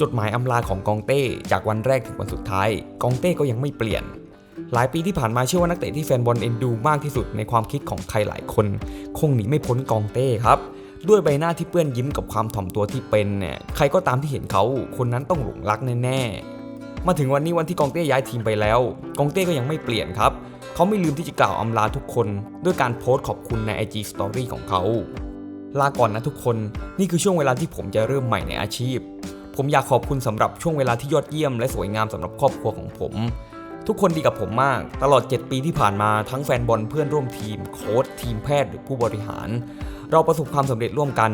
จดหมายอำลาของกองเต้จากวันแรกถึงวันสุดท้าย กองเต้ก็ยังไม่เปลี่ยน หลายปีที่ผ่านมาเชื่อว่านักเตะที่แฟนบอลเอ็นดูมากที่สุดในความคิดของใครหลายคน คงหนีไม่พ้นกองเต้ครับด้วยใบหน้าที่เปื้อนยิ้มกับความถ่อมตัวที่เป็นเนี่ยใครก็ตามที่เห็นเขาคนนั้นต้องหลงรักแน่ๆมาถึงวันนี้วันที่กองเต้ย้ายทีมไปแล้ว กองเต้ก็ยังไม่เปลี่ยนครับเขาไม่ลืมที่จะกล่าวอำลาทุกคน ด้วยการโพสต์ขอบคุณใน IG Story ของเขาลาก่อนนะทุกคน นี่คือช่วงเวลาที่ผมจะเริ่มใหม่ในอาชีพ ผมอยากขอบคุณสำหรับช่วงเวลาที่ยอดเยี่ยมและสวยงามสำหรับครอบครัวของผม ทุกคนดีกับผมมาก ตลอด 7 ปีที่ผ่านมาทั้งแฟนบอลเพื่อนร่วมทีม โค้ชทีมแพทย์หรือผู้บริหาร เราประสบความสำเร็จร่วมกัน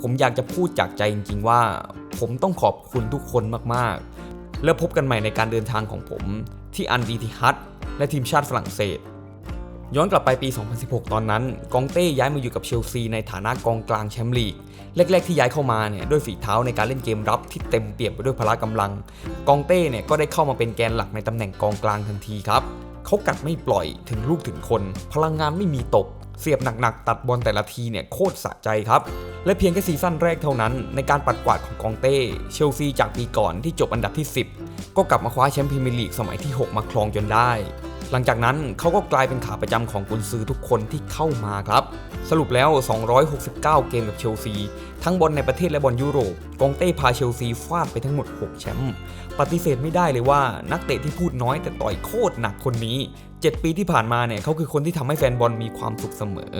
ผมอยากจะพูดจากใจจริง ๆ ว่า ผมต้องขอบคุณทุกคนมากๆ แล้วพบกันใหม่ในการเดินทางของผม ที่อันดีทิฮัตและทีมชาติฝรั่งเศส ย้อนกลับไปปี 2016 ตอนนั้น กองเต้ย้ายมาอยู่กับเชลซีในฐานะกองกลางแชมป์ลีก แรก ๆ ที่ย้ายเข้ามาเนี่ยด้วยฝีเท้าในการเล่นเกมรับที่เต็มเปี่ยมไปด้วยพละกำลัง กองเต้เนี่ยก็ได้เข้ามาเป็นแกนหลักในตำแหน่งกองกลางทันทีครับ เขากัดไม่ปล่อยถึงลูกถึงคน พลังงานไม่มีตก เสียบหนักๆ ตัดบอลแต่ละทีเนี่ยโคตรสะใจครับ และเพียงแค่ซีซั่นแรกเท่านั้น ในการปัดกวาดของกองเต้เชลซีจากปีก่อนที่จบอันดับที่ 10 ก็กลับมาคว้าแชมป์พรีเมียร์ลีกสมัยที่ 6 มาครองจนได้ หลังจากนั้นเขาก็กลายเป็นขาประจำของกุนซือทุกคนที่เข้ามาครับ สรุปแล้ว 269 เกมกับเชลซี ทั้งบอลในประเทศและบอลยุโรป กองเต้พาเชลซีฟาดไปทั้งหมด 6 แชมป์ปฏิเสธไม่ได้เลยว่านักเตะที่พูดน้อยแต่ต่อยโคตรหนักคนนี้ 7 ปีที่ผ่านมาเนี่ยเขาคือคนที่ทำให้แฟนบอลมีความสุขเสมอ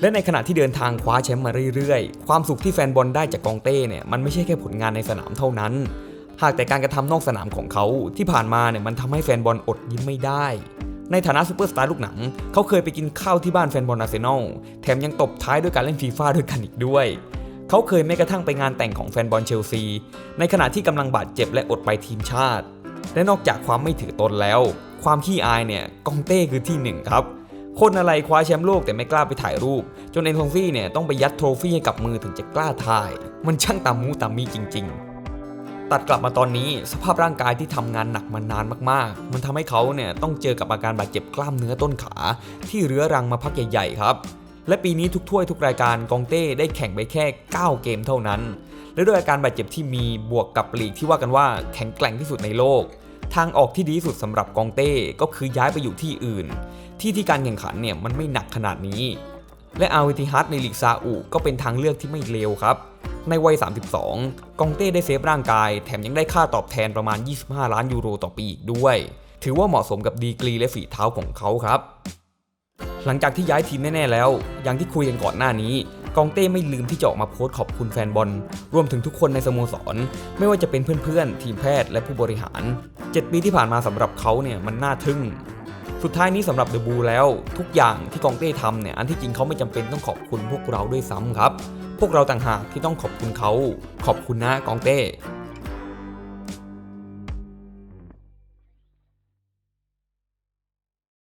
และในขณะที่เดินทางคว้าแชมป์มาเรื่อยๆ ความสุขที่แฟนบอลได้จากกองเต้เนี่ยมันไม่ใช่แค่ผลงานในสนามเท่านั้น หากแต่การกระทำนอกสนามของเขาที่ผ่านมาเนี่ยมันทำให้แฟนบอลอดยิ้มไม่ได้ ในฐานะซูเปอร์สตาร์ลูกหนัง เขาเคยไปกินข้าวที่บ้านแฟนบอลอาร์เซนอลแถมยังตบท้ายด้วยการเล่นฟีฟ่าด้วยกันอีกด้วย เขาเคยแม้กระทั่งไปงานแต่งของแฟนบอลเชลซี ในขณะที่กำลังบาดเจ็บและอดไปทีมชาติ และนอกจากความไม่ถือตนแล้ว ความขี้อายเนี่ยกองเต้คือที่หนึ่งครับคนอะไรคว้าแชมป์โลกแต่ไม่กล้าไปถ่ายรูป จนเอ็นทองซี่เนี่ยต้องไปยัดโทรฟี่ให้กับมือถึงจะกล้าถ่าย มันช่างตามมูตามมีจริง ๆ ตัดกลับมาตอนนี้สภาพร่างกายที่ทำงานหนักมานานมากๆ มันทำให้เขาเนี่ยต้องเจอกับอาการบาดเจ็บกล้ามเนื้อต้นขา ที่เรื้อรังมาพักใหญ่ๆครับ และปีนี้ทุกถ้วยทุกรายการกองเต้ได้แข่งไปแค่ 9 เกมเท่านั้น และด้วยอาการบาดเจ็บที่มีบวกกับลีกที่ว่ากันว่าแข็งแกร่งที่สุดในโลก ทางออกที่ดีที่สุดสำหรับกองเต้ก็คือย้ายไปอยู่ที่อื่น ที่ที่การแข่งขันเนี่ยมันไม่หนักขนาดนี้ และอาวิติฮัตในลีกซาอุก็เป็นทางเลือกที่ไม่เลวครับ ในวัย 32 กองเต้ได้เซฟร่างกาย แถมยังได้ค่าตอบแทนประมาณ 25 ล้านยูโรต่อปีอีกด้วย ถือว่าเหมาะสมกับดีกรีและฝีเท้าของเขาครับ หลังจากที่ย้ายทีมแน่ ๆ แล้ว อย่างที่คุยกันก่อนหน้านี้ กองเต้ไม่ลืมที่จะออกมาโพสต์ขอบคุณแฟนบอล รวมถึงทุกคนในสโมสร ไม่ว่าจะเป็นเพื่อนๆ ทีมแพทย์และผู้บริหาร 7 ปีที่ผ่านมาสำหรับเขาเนี่ยมันน่าทึ่งสุดท้ายนี้สำหรับเดอะบูแล้ว ทุกอย่างที่กองเต้ทำเนี่ยอันที่จริงเขาไม่จำเป็นต้องขอบคุณพวกเราด้วยซ้ำครับ วกเราต่างหากที่ต้องขอบคุณเขา ขอบคุณนะกองเต้